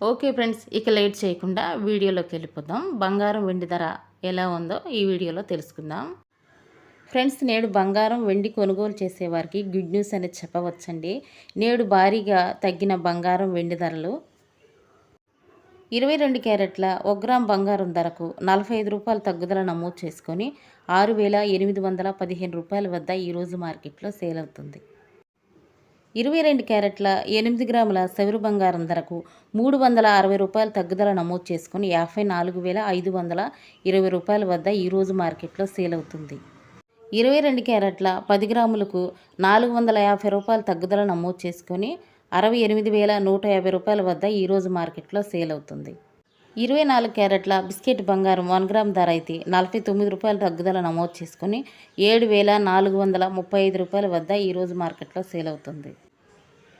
Okay friends ఇక late చేయకుండా వీడియోలోకి వెళ్ళిపోదాం. బంగారం వెండి ధర ఎలా ఉందో ఈ వీడియోలో తెలుసుకుందాం. ఫ్రెండ్స్ నేడు బంగారం వెండి కొనుగోలు చేసేవారికి గుడ్ న్యూస్ అనేది చెప్పవచ్చండి. నేడు భారీగా తగ్గిన బంగారం వెండి ధరలు. ఇరవై రెండు క్యారెట్ల ఒక గ్రామ్ బంగారం ధరకు నలభై ఐదు రూపాయల తగ్గుదల నమోదు చేసుకొని ఆరు వేల ఎనిమిది వందల పదిహేను రూపాయల వద్ద ఈరోజు మార్కెట్లో సేల్ అవుతుంది. ఇరవై రెండు క్యారెట్ల ఎనిమిది గ్రాముల సెవరు బంగారం ధరకు మూడు వందల అరవై రూపాయల తగ్గుదల నమోదు చేసుకుని యాభై నాలుగు వేల ఐదు వందల ఇరవై రూపాయల వద్ద ఈరోజు మార్కెట్లో సేల్ అవుతుంది. ఇరవై రెండు క్యారెట్ల పది గ్రాములకు నాలుగు వందల యాభై రూపాయల తగ్గుదల నమోదు చేసుకొని అరవై ఎనిమిది వేల నూట యాభై రూపాయల వద్ద ఈరోజు మార్కెట్లో సేల్ అవుతుంది. ఇరవై నాలుగు క్యారెట్ల బిస్కెట్ బంగారం వన్ గ్రామ్ ధర అయితే నలభై తొమ్మిది రూపాయల తగ్గుదల నమోదు చేసుకుని ఏడు వేల నాలుగు వందల ముప్పై ఐదు రూపాయల వద్ద ఈరోజు మార్కెట్లో సేల్ అవుతుంది.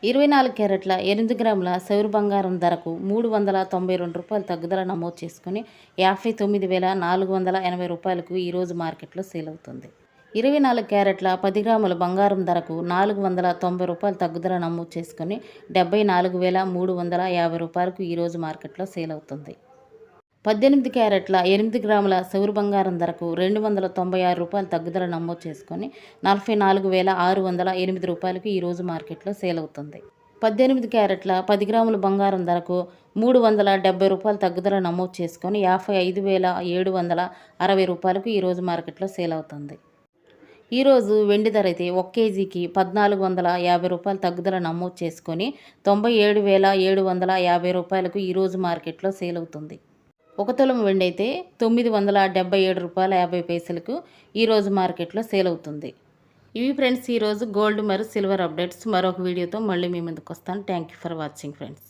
ఇరవై నాలుగు క్యారెట్ల ఎనిమిది గ్రాముల సౌరు బంగారం ధరకు మూడు వందల తొంభై రెండు రూపాయలు తగ్గుదల నమోదు చేసుకుని యాభై తొమ్మిది వేల నాలుగు వందల ఎనభై రూపాయలకు ఈరోజు మార్కెట్లో సేల్ అవుతుంది. ఇరవై నాలుగు క్యారెట్ల పది గ్రాముల బంగారం ధరకు నాలుగు వందల తొంభై రూపాయలు తగ్గుదల నమోదు చేసుకుని డెబ్బై నాలుగు వేల మూడు వందల యాభై రూపాయలకు ఈరోజు మార్కెట్లో సేల్ అవుతుంది. పద్దెనిమిది క్యారెట్ల ఎనిమిది గ్రాముల సౌరు బంగారం ధరకు రెండు వందల తొంభై ఆరు రూపాయలు తగ్గుదల నమోదు చేసుకొని నలభై నాలుగు వేల ఆరు వందల ఎనిమిది రూపాయలకు ఈరోజు మార్కెట్లో సేల్ అవుతుంది. పద్దెనిమిది క్యారెట్ల పది గ్రాముల బంగారం ధరకు మూడు వందల డెబ్బై రూపాయలు తగ్గుదల నమోదు చేసుకొని యాభై ఐదు వేల ఏడు వందల అరవై రూపాయలకు ఈరోజు మార్కెట్లో సేల్ అవుతుంది. ఈరోజు వెండి ధర అయితే ఒక కేజీకి పద్నాలుగు వందల యాభై రూపాయలు తగ్గుదల నమోదు చేసుకొని తొంభై ఏడు వేల ఏడు వందల యాభై రూపాయలకు ఈరోజు మార్కెట్లో సేల్ అవుతుంది. ఒక తులం వెండి అయితే తొమ్మిది వందల డెబ్బై ఏడు రూపాయల యాభై పైసలకు ఈరోజు మార్కెట్లో సేల్ అవుతుంది. ఇవి ఫ్రెండ్స్ ఈరోజు గోల్డ్ మరియు సిల్వర్ అప్డేట్స్. మరొక వీడియోతో మళ్ళీ మీ ముందుకు వస్తాను. Thank you for watching friends.